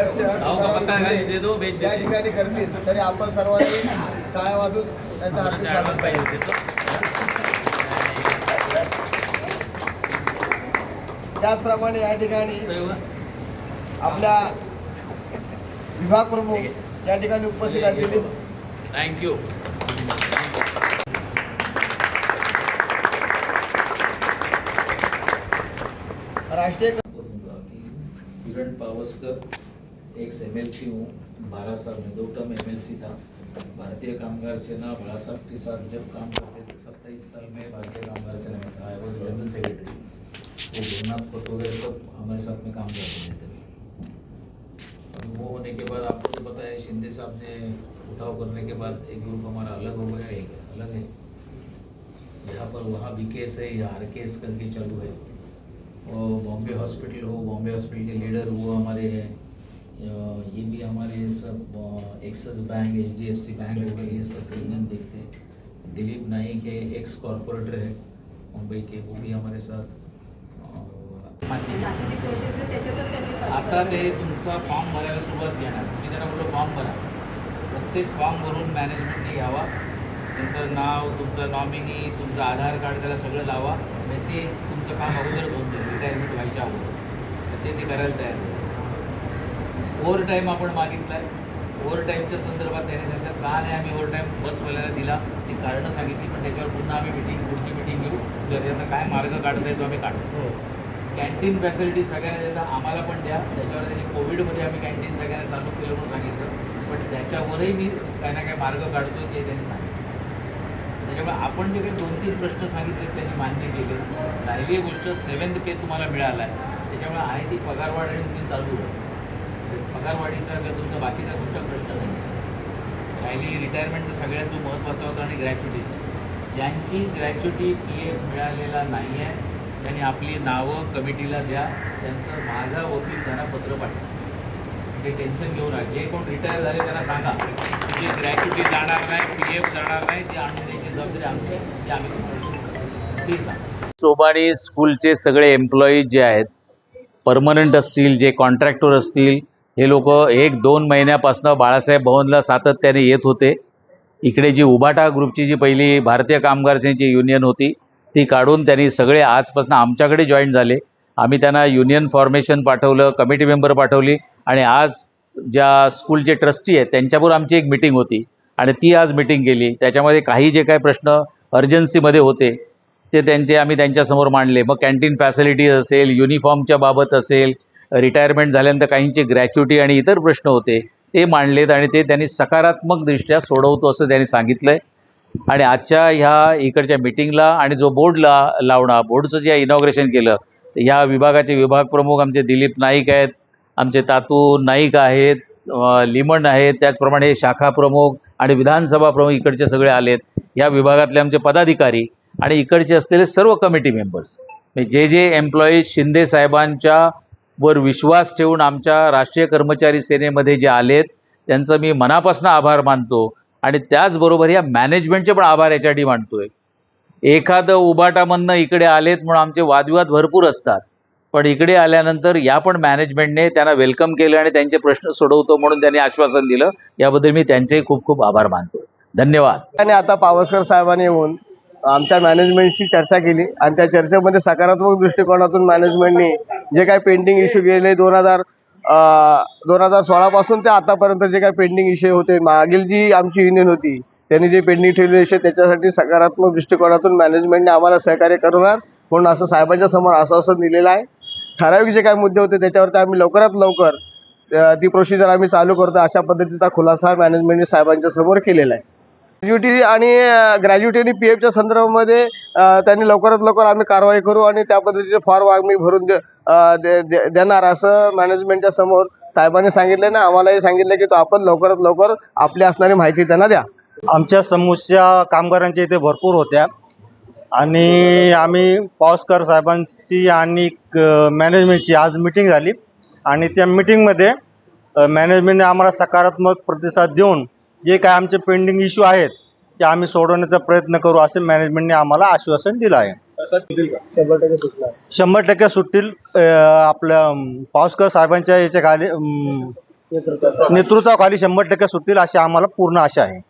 अध्यक्ष या ठिकाणी करतील. तरी आपण सर्वांनी टाळ्या वाजून त्यांचं हार्दिक स्वागत पाहिजे. त्याचप्रमाणे या ठिकाणी आपल्या विभाग प्रमुख या ठिकाणी उपस्थित असलेले थँक्यू राष्ट्रीय किरण पावस्कर एक्स एम हूँ, बारह साल में दो टर्म एम था। भारतीय कामगार सेना बड़ा साहब के साथ जब काम करते थे, सत्ताईस साल में भारतीय कामगार सेना में था। आई वॉज़ जनरल सेक्रेटरी वो भीमनाथ पत वगैरह सब हमारे साथ में काम करते थे। तभी अभी वो होने के बाद आपको तो पता है, शिंदे साहब ने उठाव करने के बाद एक ग्रुप हमारा अलग हो गया, एक अलग है। यहाँ पर वहाँ भी केस है, यहाँ आर केस करके चालू है। और बॉम्बे हॉस्पिटल हो, बॉम्बे हॉस्पिटल के लीडर वो हमारे हैं। ये भी हमारे सब Axis Bank H D F C Bank हो गए ये सब यूनियन देखते हैं। दिलीप नाइक है एक्स कॉरपोरेटर है मुंबई के वो भी हमारे साथ आता. ते तुमचा फॉर्म भरायला सुरुवात घेणार. तुम्ही त्यांना बोललो फॉर्म भरा. प्रत्येक फॉर्म भरून मॅनेजमेंटने घ्यावा तुमचं नाव तुमचं नॉमिनी तुमचं आधार कार्ड त्याला सगळं लावा. म्हणजे ते तुमचं काम अगोदरच होतं रिटायरमेंट व्हायच्या अगोदर. तर ते ते करायला तयार ओव्हर टाईम आपण मागितला आहे ओव्हर टाईमच्या संदर्भात त्याने सांगितलं का नाही आम्ही ओव्हर टाईम बसवाल्याला दिला? ती कारणं सांगितली. पण त्याच्यावर पुन्हा आम्ही मिटिंग पुढची मिटिंग घेऊ. जर त्याचा काय मार्ग काढता येतो आम्ही काढतो कॅन्टीन फॅसिलिटी सगळ्यांना देता आम्हाला पण द्या. त्याच्यावर त्याची कोविडमध्ये आम्ही कॅन्टीन सगळ्यांना चालू केलं म्हणून सांगितलं. पण त्याच्यावरही मी काही ना काही मार्ग काढतो ते त्यांनी सांगितलं. त्याच्यामुळे आपण जे काही दोन तीन प्रश्न सांगितले त्याची मान्य केले. राहिली गोष्ट सेवन्थ पे तुम्हाला मिळाला आहे त्याच्यामुळे आहे ती पगारवाढ आणि तुम्ही चालू पगारवाढीचा किंवा तुमचा बाकीचा कुठला प्रश्न नाही. राहिली रिटायरमेंटचा सगळ्यात जो महत्त्वाचा होता आणि ग्रॅच्युटी ज्यांची ग्रॅच्युटी पी एफ मिळालेला नाही आहे त्यांनी आपली नावं कमिटीला द्या त्यांचं माझा वकील त्यांना पत्र पाठवा. ते टेन्शन घेऊ नका. जे कोण रिटायर झाले त्यांना सांगा. जे ग्रॅच्युटी जाणार नाही पी एफ जाणार नाही ते आणून द्यायची जबाबदारी आमची ते आम्ही करू. ते सांगा. स्कूलचे सगळे एम्प्लॉईज जे आहेत परमनंट असतील जे कॉन्ट्रॅक्टर असतील हे लोक एक दोन महिन्यापासून बाळासाहेब भवनला सातत्याने येत होते. इकडे जी उबाटा ग्रुपची जी पहिली भारतीय कामगार सेनेची युनियन होती ती काढून त्यांनी सगळे आजपासून आमच्याकडे जॉईन झाले. आम्ही त्यांना युनियन फॉर्मेशन पाठवलं कमिटी मेंबर पाठवली आणि आज ज्या स्कूलचे ट्रस्टी आहेत त्यांच्याबरोबर आमची एक मिटिंग होती आणि ती आज मिटिंग केली. त्याच्यामध्ये काही जे काही प्रश्न अर्जन्सीमध्ये होते ते त्यांचे आम्ही त्यांच्यासमोर मांडले. मग कॅन्टीन फॅसिलिटीज असेल युनिफॉर्मच्या बाबत असेल रिटायरमेंट झाल्यानंतर काहींचे ग्रॅच्युटी आणि इतर प्रश्न होते ते मांडलेत आणि ते त्यांनी सकारात्मकदृष्ट्या सोडवतो असं त्यांनी सांगितलं आहे आणि आजच्या ह्या इकडच्या मिटिंगला आणि जो बोर्डला लावणं बोर्डचं जे इनॉग्रेशन केलं तर ह्या विभागाचे विभाग प्रमुख आमचे दिलीप नाईक आहेत आमचे तातू नाईक आहेत लिमण आहेत त्याचप्रमाणे शाखा प्रमुख आणि विधानसभा प्रमुख इकडचे सगळे आलेत. ह्या विभागातले आमचे पदाधिकारी आणि इकडचे असलेले सर्व कमिटी मेंबर्स म्हणजे जे जे एम्प्लॉईज शिंदे साहेबांच्या वर विश्वास ठेवून आमच्या राष्ट्रीय कर्मचारी सेनेमध्ये जे आलेत त्यांचं मी मनापासून आभार मानतो आणि त्याचबरोबर या मॅनेजमेंटचे पण आभार याच्यासाठी मानतोय. एखादं उबाटामधनं इकडे आलेत म्हणून आमचे वादविवाद भरपूर असतात. पण इकडे आल्यानंतर या पण मॅनेजमेंटने त्यांना वेलकम केलं आणि त्यांचे प्रश्न सोडवतो म्हणून त्यांनी आश्वासन दिलं. याबद्दल मी त्यांचेही खूप खूप आभार मानतो. धन्यवाद. आणि आता पावसकर साहेबांनी येऊन आमच्या मॅनेजमेंटशी चर्चा केली आणि त्या चर्चेमध्ये सकारात्मक दृष्टिकोनातून मॅनेजमेंटनी जे काही पेंडिंग इश्यू गेले दोन हजार दोन हजार सोळापासून ते आतापर्यंत जे काही पेंडिंग इश्यू होते मागील जी आमची युनियन होती त्यांनी जे पेंडिंग ठेवलेले इश्यू त्याच्यासाठी सकारात्मक दृष्टिकोनातून मॅनेजमेंटने आम्हाला सहकार्य करणार म्हणून असं साहेबांच्या समोर आश्वासन दिलेलं आहे. ठराविक जे काही मुद्दे होते त्याच्यावरती आम्ही लवकरात लवकर ती प्रोसिजर आम्ही चालू करतो अशा पद्धतीचा खुलासा मॅनेजमेंटने साहेबांच्या समोर केलेला आहे. ग्रॅज्युटी आणि ग्रॅज्युटी आणि पी एफच्या संदर्भामध्ये त्यांनी लवकरात लवकर आम्ही कारवाई करू आणि त्या पद्धतीचे फॉर्म आम्ही भरून दे- दे- दे- देणार असं मॅनेजमेंटच्या समोर साहेबांनी सांगितलं ना आम्हालाही सांगितलं की तो आपण लवकरात लवकर आपली असणारी माहिती त्यांना द्या. आमच्या समस्या कामगारांच्या इथे भरपूर होत्या आणि आम्ही पावसकर साहेबांची आणि मॅनेजमेंटची आज मिटिंग झाली आणि त्या मिटिंगमध्ये मॅनेजमेंटने आम्हाला सकारात्मक प्रतिसाद देऊन जे काय आमचे पेंडिंग इश्यू आहेत ते आम्ही सोडवण्याचा प्रयत्न करू असे मॅनेजमेंटने आम्हाला आश्वासन दिलं आहे. शंभर टक्के सुटतील आपल्या पावसकर साहेबांच्या याच्या खाली नेतृत्वाखाली शंभर टक्के सुटतील अशी आम्हाला पूर्ण आशा आहे.